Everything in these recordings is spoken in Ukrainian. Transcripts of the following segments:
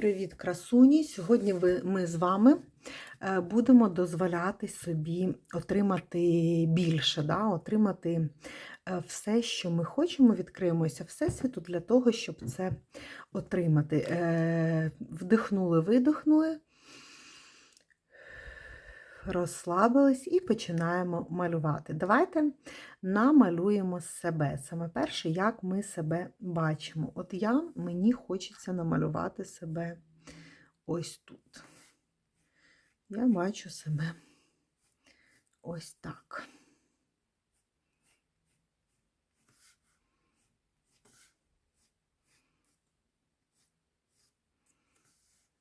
Привіт, красуні! Сьогодні ми з вами е, будемо дозволяти собі отримати більше, да? отримати е, все, що ми хочемо, відкриємося Всесвіту для того, щоб це отримати. Е, Вдихнули, видихнули, розслабились і починаємо малювати. Давайте намалюємо себе. Саме перше, як ми себе бачимо. От я, мені хочеться намалювати себе ось тут. Я бачу себе ось так.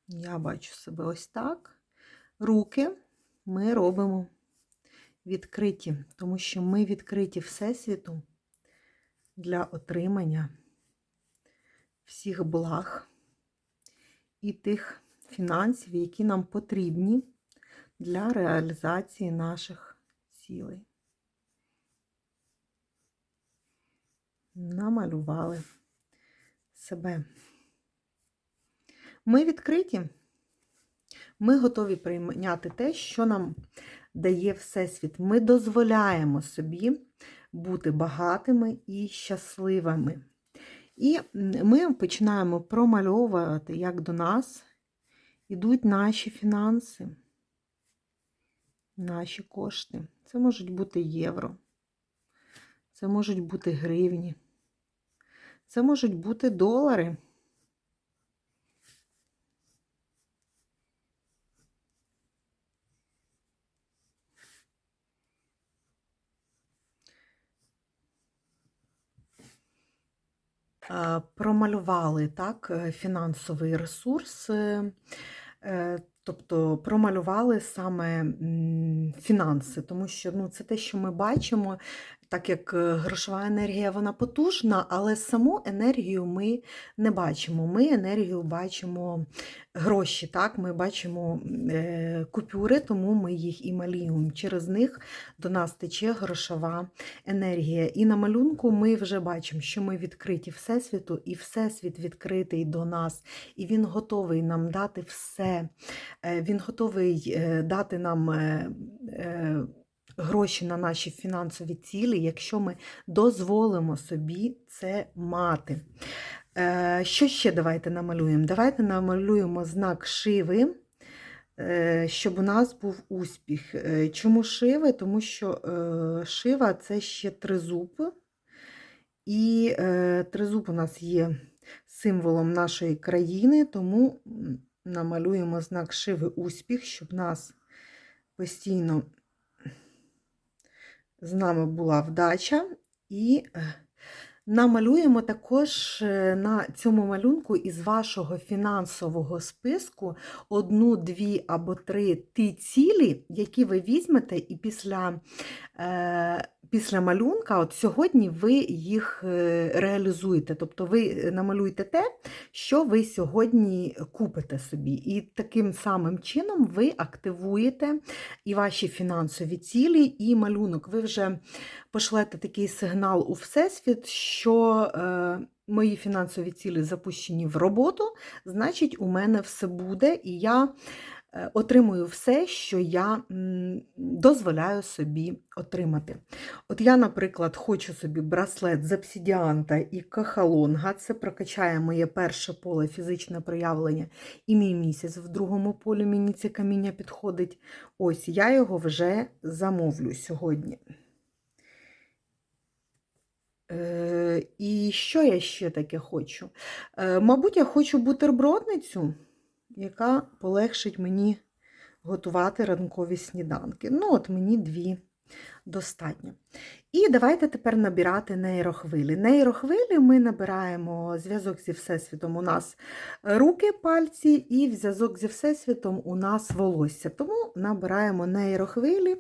Я бачу себе ось так. Руки ми робимо відкриті, тому що ми відкриті Всесвіту для отримання всіх благ і тих фінансів, які нам потрібні для реалізації наших цілей. Намалювали себе. Ми відкриті. Ми готові прийняти те, що нам дає Всесвіт. Ми дозволяємо собі бути багатими і щасливими. І ми починаємо промальовувати, як до нас йдуть наші фінанси, наші кошти. Це можуть бути євро, це можуть бути гривні, це можуть бути долари. Промалювали так, е, фінансовий ресурс, е, е, тобто промалювали саме фінанси, тому що ну, це те, що ми бачимо, так як е, грошова енергія вона потужна, але саму енергію ми не бачимо. Ми енергію бачимо гроші, так, ми бачимо е, купюри, тому ми їх і малюємо. Через них до нас тече грошова енергія. І на малюнку ми вже бачимо, що ми відкриті Всесвіту, і Всесвіт відкритий до нас, і він готовий нам дати все. Е, Він готовий е, дати нам. Е, Гроші на наші фінансові цілі, якщо ми дозволимо собі це мати. Е, Що ще давайте намалюємо? Давайте намалюємо знак шиви, е, щоб у нас був успіх. Чому шиви? Тому що шива це ще тризуб, і тризуб у нас є символом нашої країни, тому намалюємо знак шиви успіх, щоб нас постійно з нами була вдача. І е, намалюємо також е, на цьому малюнку із вашого фінансового списку одну, дві або три ті цілі, які ви візьмете, і після, е, після малюнка, от сьогодні ви їх е, реалізуєте. Тобто ви намалюєте те, що ви сьогодні купите собі. І таким самим чином ви активуєте і ваші фінансові цілі, і малюнок. Ви вже пошлете такий сигнал у Всесвіт, що е, мої фінансові цілі запущені в роботу, значить, у мене все буде, і я е, отримую все, що я дозволяю собі отримати. От я, наприклад, хочу собі браслет з обсідіанта і кахалонга. Це прокачає моє перше поле фізичне проявлення і мій місяць. В другому полі мені це каміння підходить. Ось я його вже замовлю сьогодні. Е, І що я ще таке хочу? Е, Мабуть, я хочу бутербродницю, яка полегшить мені готувати ранкові сніданки. Ну, от мені дві достатньо. І давайте тепер набирати нейрохвилі. Нейрохвилі ми набираємо зв'язок зі Всесвітом у нас руки, пальці, і зв'язок зі Всесвітом у нас волосся. Тому набираємо нейрохвилі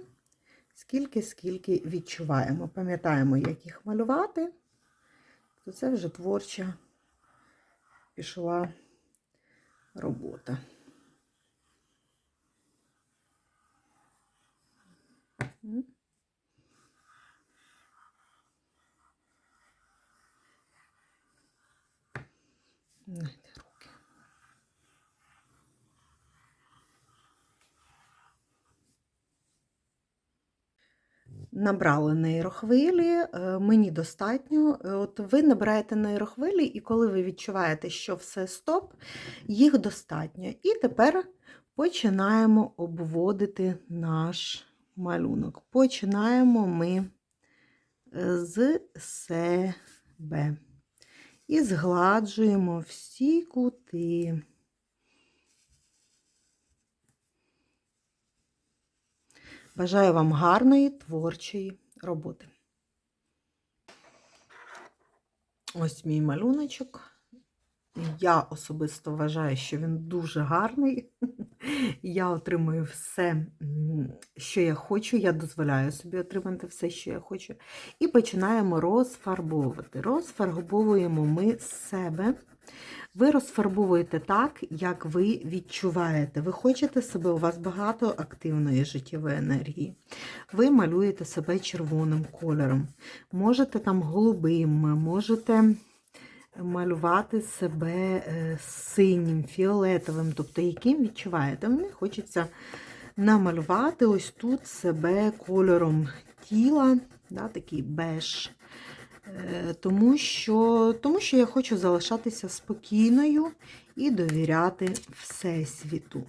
скільки, скільки відчуваємо. Пам'ятаємо, як їх малювати, то це вже творча пішла робота. Набрали нейрохвилі, е, мені достатньо. Е, От ви набираєте нейрохвилі, і коли ви відчуваєте, що все стоп, їх достатньо. І тепер починаємо обводити наш малюнок. Починаємо ми е, з себе і згладжуємо всі кути. Бажаю вам гарної творчої роботи. Ось мій малюночок. Я особисто вважаю, що він дуже гарний. Я отримую все, що я хочу. Я дозволяю собі отримати все, що я хочу. І починаємо розфарбовувати. Розфарбовуємо ми себе. Ви розфарбовуєте так, як ви відчуваєте. Ви хочете себе, у вас багато активної життєвої енергії. Ви малюєте себе червоним кольором. Можете там голубим, можете малювати себе е, синім, фіолетовим, тобто яким відчуваєте. Мені хочеться намалювати ось тут себе кольором тіла, да, такий беж. Е, Тому що, тому що я хочу залишатися спокійною і довіряти Всесвіту.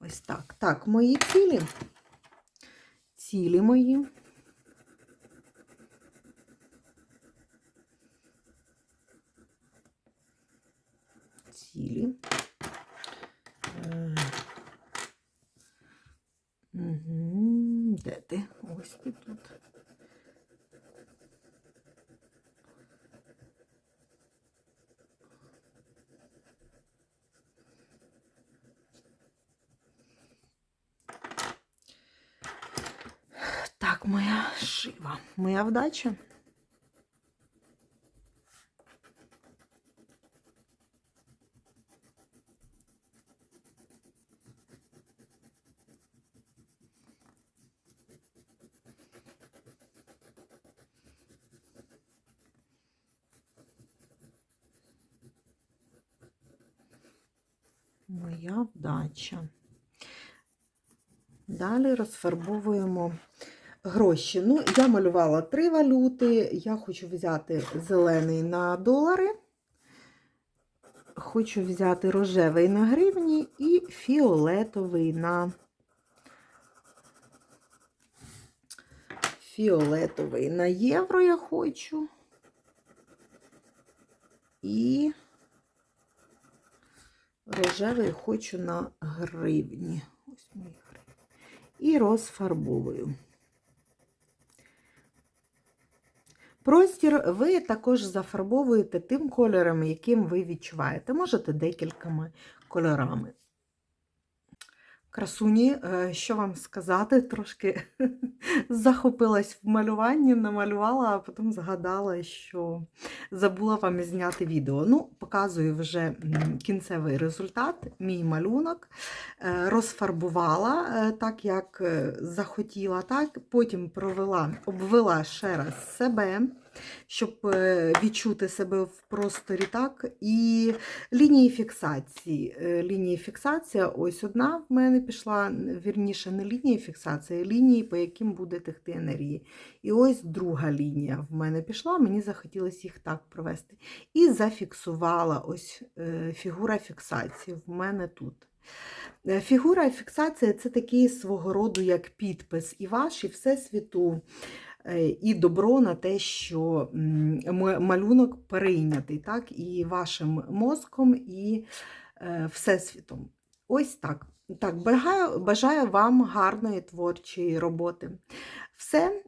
Ось так. Так, мої цілі. Цілі мої. Цілі. Угу. Де ти? Тут. Так, моя шива, моя вдача. Моя вдача. Далі розфарбовуємо гроші. Ну, я малювала три валюти. Я хочу взяти зелений на долари, хочу взяти рожевий на гривні і фіолетовий на фіолетовий на євро я хочу. І рожевий хочу на гривні. Ось мої гривні. І розфарбовую. Простір ви також зафарбовуєте тим кольором, яким ви відчуваєте. Можете декількома кольорами. Красуні, е, що вам сказати, трошки захопилась в малюванні, намалювала, а потім згадала, що забула вам зняти відео. Ну, показую вже кінцевий результат, мій малюнок. Е, Розфарбувала е, так, як захотіла, так, потім провела, обвела ще раз себе, щоб е, відчути себе в просторі, так, і лінії фіксації. Е, Лінії фіксація, ось одна в мене пішла, вірніше, не лінії фіксації, а лінії, по яким буде текти енергії. І ось друга лінія в мене пішла, мені захотілося їх так провести. І зафіксувала ось е, фігура фіксації в мене тут. Фігура фіксації це такий свого роду як підпис і ваш, і Всесвіту, і добро на те, що малюнок перейнятий, так, і вашим мозком, і е, Всесвітом. Ось так. Так, бажаю, бажаю вам гарної творчої роботи. Все,